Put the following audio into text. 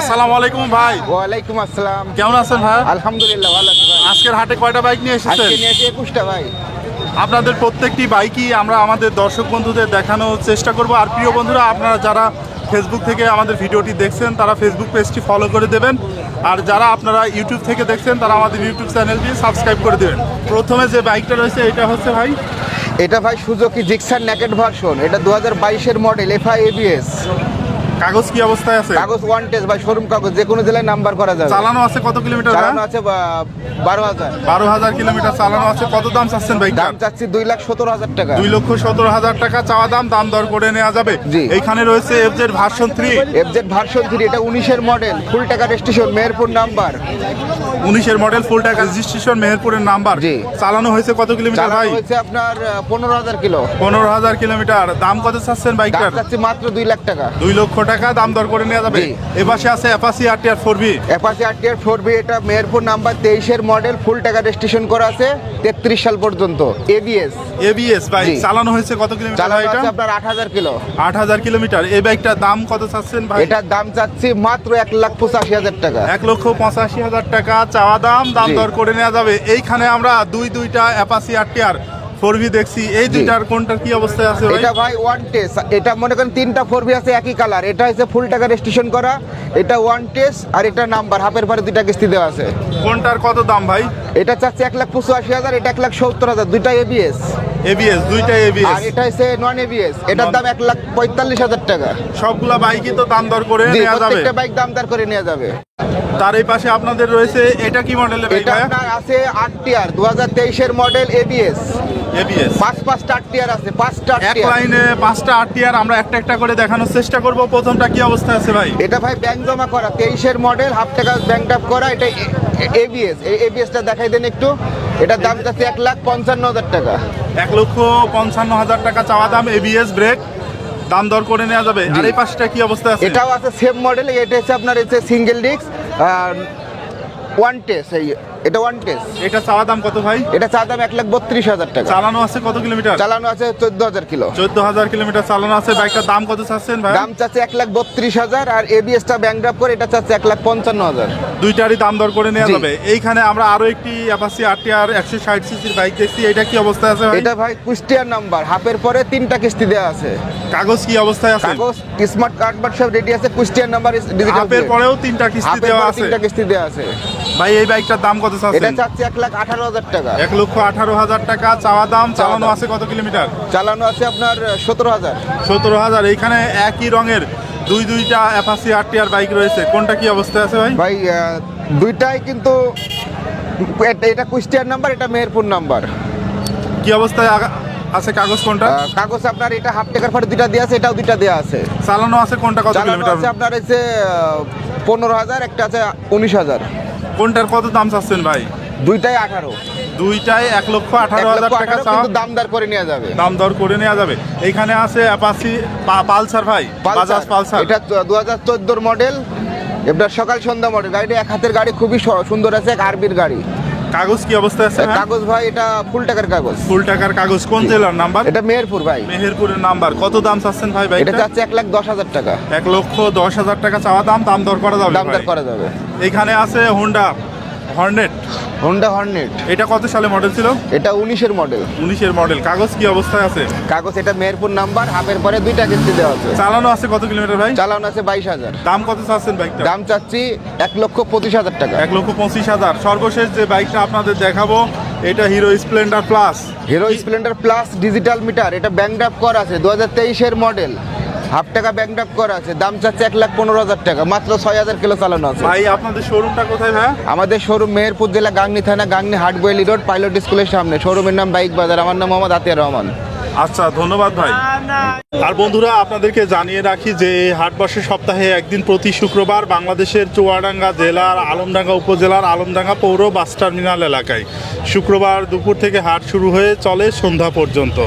আসসালামু আলাইকুম ভাই। ওয়ালাইকুম আসসালাম। কেমন আছেন ভাই? আলহামদুলিল্লাহ ভালো আছি ভাই। আজকের হাটে কয়টা বাইক নিয়ে এসেছেন? আজকে নিয়ে ভাই। আপনাদের প্রত্যেকটি বাইকই আমরা আমাদের দর্শক বন্ধুদের দেখানোর চেষ্টা করব। আর প্রিয় বন্ধুরা আপনারা যারা ফেসবুক থেকে আমাদের ভিডিওটি দেখছেন তারা ফেসবুক পেজটি ফলো করে দেবেন। আর যারা আপনারা ইউটিউব থেকে দেখছেন তারা আমাদের ইউটিউব চ্যানেলটি সাবস্ক্রাইব করে দেবেন। প্রথমে যে বাইকটা রয়েছে এটা হচ্ছে ভাই? এটা ভাই সুজুকি জিক্সার ন্যাকেট ভার্সন এটা দু হাজার বাইশের মডেল এফআই এবিএস কাগজ কি অবস্থায় আছে? কাগজ ওয়ান টেস্ট ভাই শোরুম কাগজ যে কোনো জেলায় নাম্বার করা যাবে। চালানো আছে কত কিলোমিটার চালানো আছে বারো হাজার। বারো হাজার কিলোমিটার চালানো আছে কত দাম চাচ্ছেন ভাই? দাম চাচ্ছি দুই লাখ সতেরো হাজার টাকা। দুই লক্ষ সতেরো হাজার টাকা চাওয়া দাম দাম দর করে নেওয়া যাবে। এইখানে রয়েছে FZ version three FZ version three এটা উনিশের মডেল ফুল টাকা রেজিস্ট্রেশন মেহেরপুর নাম্বার উনিশের মডেল ফুল টাকা রেজিস্ট্রেশন মেহেরপুরের নাম্বার জি। চালানো হয়েছে কত কিলোমিটার ভাই? হয়েছে আপনার পনেরো হাজার কিলো। পনেরো হাজার কিলোমিটার। দাম কত চাচ্ছেন বাইকটার চাচ্ছি মাত্র দুই লাখ টাকা। দুই লক্ষ টাকা দাম দর করে নেওয়া যাবে। এপাশে আছে Apache R TR four B Apache RTR four B এটা মেহেরপুর নাম্বার তেইশের মডেল ফুল টাকা রেজিস্ট্রেশন করা আছে তেত্রিশ সাল পর্যন্ত। এবিএস এবিএস বাইক জি। চালানো হয়েছে কত কিলোমিটার চালানো এটা? আপনার আট হাজার কিলো। আট হাজার কিলোমিটার এই বাইকটার দাম কত চাচ্ছেন ভাই? এটার দাম চাচ্ছি মাত্র এক লাখ পঁচাশি হাজার টাকা। এক লক্ষ পঁচাশি হাজার টাকা চাওয়া দাম দাম দর করে নেওয়া যাবে। এইখানে আমরা দুই দুইটা Apache R TR four B দেখছি। এই দুইটার কোনটার কি অবস্থায় আছে এটা ভাই ওয়ান টেস্ট এটা মনে করেন তিনটা ফোর বি আছে একই কালার এটা হচ্ছে ফুল টাকা রেজিস্ট্রেশন করা। এটা ওয়ান টেস্ট আর এটা নাম্বার হাফের পরে দুইটা কিস্তি দেওয়া আছে। কোনটার কত দাম ভাই? এটা চাচ্ছে এক লাখ পঁচাশি হাজার এটা এক লাখ সত্তর হাজার দুইটা এবিএস এবিএস দুইটা এবিএস আর এটা হচ্ছে নন এবিএস এটার দাম এক লাখ পঁয়তাল্লিশ হাজার টাকা। সবগুলা বাইকই তো দাম দর করে নেওয়া যাবে। প্রত্যেকটা বাইক দামদার করে নেওয়া যাবে। তার এই পাশে আপনাদের রয়েছে এটা কি মডেলের বাইক এটা আপনার আছে আট টিয়ার দু হাজার তেইশের মডেল এবিএস এবিএস পাঁচ পাঁচটা আট টিয়ার আছে পাঁচটা এক লাইনে পাঁচটা আট টিয়ার আমরা একটা একটা করে দেখানোর চেষ্টা করব। প্রথমটা কি অবস্থা আছে ভাই? এটা ভাই ব্যাংক জমা করা তেইশের মডেল হাফ টাকা ব্যাংক আপ করা এটা এবিএস এই এবিএসটা দেখাই দেন একটু। এটার দাম যাচ্ছে এক লাখ পঞ্চান্ন হাজার টাকা। এক লক্ষ পঞ্চান্ন হাজার টাকা চাওয়া দাম এবিএস ব্রেক দাম দর করে নেওয়া যাবে। আর এই পাশটা কি অবস্থা আছে? এটাও আছে সেম মডেল এটা হচ্ছে আপনার হচ্ছে সিঙ্গেল ডিস্ক আর ওয়ান টেস্ট এই এটা ওয়ান টেস্ট এটা চাওয়া দাম কত ভাই? এটা চা দাম এক লাখ বত্রিশ হাজার টাকা। চালানো আছে কত কিলোমিটার? চালানো আছে চোদ্দ হাজার কিলো। চোদ্দ হাজার কিলোমিটার চালানো আছে। বাইকটার দাম কত চাচ্ছেন ভাই? দাম চাচ্ছে এক লাখ বত্রিশ হাজার আর এবিএসটা ব্যাংক ড্রাপ করে এটা চাচ্ছে এক লাখ পঞ্চান্ন হাজার। দুইটারই দাম দর করে নেওয়া যাবে। এইখানে আমরা আরও একটি অ্যাপাসি আর একশো ষাট সিসির বাইক দেখছি। এটা কি অবস্থায় আছে এটা ভাই কুষ্টিয়ার নাম্বার। হাফের পরে তিনটা কিস্তি দেওয়া আছে। কাগজ কি অবস্থায় আছে? কাগজ স্মার্ট কার্ড বাট সব রেডি আছে। কুষ্টিয়ার নাম্বার ডিজিটাল হাফের পরেও তিনটা কিস্তি দেওয়া আছে। তিনটা কিস্তি দেওয়া আছে। ভাই এই বাইকটার দাম কত এটা চাচ্ছেন চাচ্ছে এক লাখ আঠারো হাজার টাকা। এক লক্ষ আঠারো হাজার টাকা। চাওয়া দাম চালানো আছে কত কিলোমিটার? চালানো আছে আপনার সতেরো হাজার। সতেরো হাজার। এইখানে একই রঙের দুই দুইটা অ্যাপাসি আর বাইক রয়েছে। কোনটা কি অবস্থায় আছে ভাই? ভাই দুইটাই কিন্তু এটা- এটা কুষ্টিয়ার নাম্বার এটা মেহেরপুর নাম্বার। কি অবস্থায় আছে কাগজ কোনটা? কাগজ আপনার এটা হাফ টাকার পরে দুইটা দেওয়া আছে এটাও দুইটা দেওয়া আছে। চালানো আছে কোনটা কত কিলোমিটার? আছে আপনার হচ্ছে পনেরো হাজার একটা আছে উনিশ হাজার। কোনটার কত দাম চাচ্ছেন ভাই? দুইটাই আঠারো। দুইটাই এক লক্ষ আঠারো হাজার টাকা চাওয়া। কিন্তু করে নেওয়া যাবে। দাম দর করে নেওয়া যাবে। এখানে আছে অ্যাপাসি পালসার ভাই বাজাজ পালসার এটা দু হাজার চোদ্দোর মডেল এবার সকাল সন্ধ্যা মডেল গাড়িটা এক হাতের গাড়ি খুবই সুন্দর আছে এক আরবির গাড়ি। কাগজ কি অবস্থা আছে কাগজ ভাই এটা ফুল টাকার কাগজ। ফুল টাকার কাগজ। কোন জেলার নাম্বার? এটা মেহেরপুর ভাই। মেহেরপুরের নাম্বার। কত দাম চাচ্ছেন ভাই ভাই এটা চাচ্ছে এক লাখ দশ হাজার টাকা। এক লক্ষ দশ হাজার টাকা চাওয়া দাম দাম দর করা যাবে দামদার ভাই। করা যাবে। এইখানে আছে হোন্ডা হর্নেট হোন্ডা হর্নেট এটা কত সালে মডেল ছিল? এটা উনিশের মডেল উনিশের মডেল কাগজ কি অবস্থায় আছে? কাগজ এটা মেহেরপুর নাম্বার হাফের পরে দুইটা কিস্তি দেওয়া আছে। চালানো আছে কত কিলোমিটার ভাই? চালানো আছে বাইশ হাজার। দাম কত চাচ্ছেন বাইকটা দাম চাচ্ছি এক লক্ষ পঁচিশ হাজার টাকা। এক লক্ষ পঁচিশ হাজার। সর্বশেষ যে বাইকটা আপনাদের দেখাবো এটা Hero Splendor plus Hero Splendor plus digital meter এটা ব্যাংক ড্রাফ করা আছে। দু হাজার তেইশের মডেল হাফ টাকা ব্যাংক ড্রাফ করা আছে দাম চাচ্ছে এক লাখ পনেরো হাজার টাকা মাত্র ছয় হাজার কিলো চালানো আছে। ভাই আপনাদের শোরুমটা কোথায় ভাই? আমাদের শোরুম মেহেরপুর জেলা গাংনি থানা গাংনি হাটবয়েলি রোড পাইলট স্কুলের সামনে। শোরুমের নাম বাইক বাজার আমার নাম মোহাম্মদ আতিয়ার রহমান। আচ্ছা ধন্যবাদ ভাই। আর বন্ধুরা আপনাদেরকে জানিয়ে রাখি যে এই হাট বসে সপ্তাহে একদিন প্রতি শুক্রবার বাংলাদেশের চুয়াডাঙ্গা জেলার আলমডাঙ্গা উপজেলার আলমডাঙ্গা পৌর বাস টার্মিনাল এলাকায়। শুক্রবার দুপুর থেকে হাট শুরু হয়ে চলে সন্ধ্যা পর্যন্ত।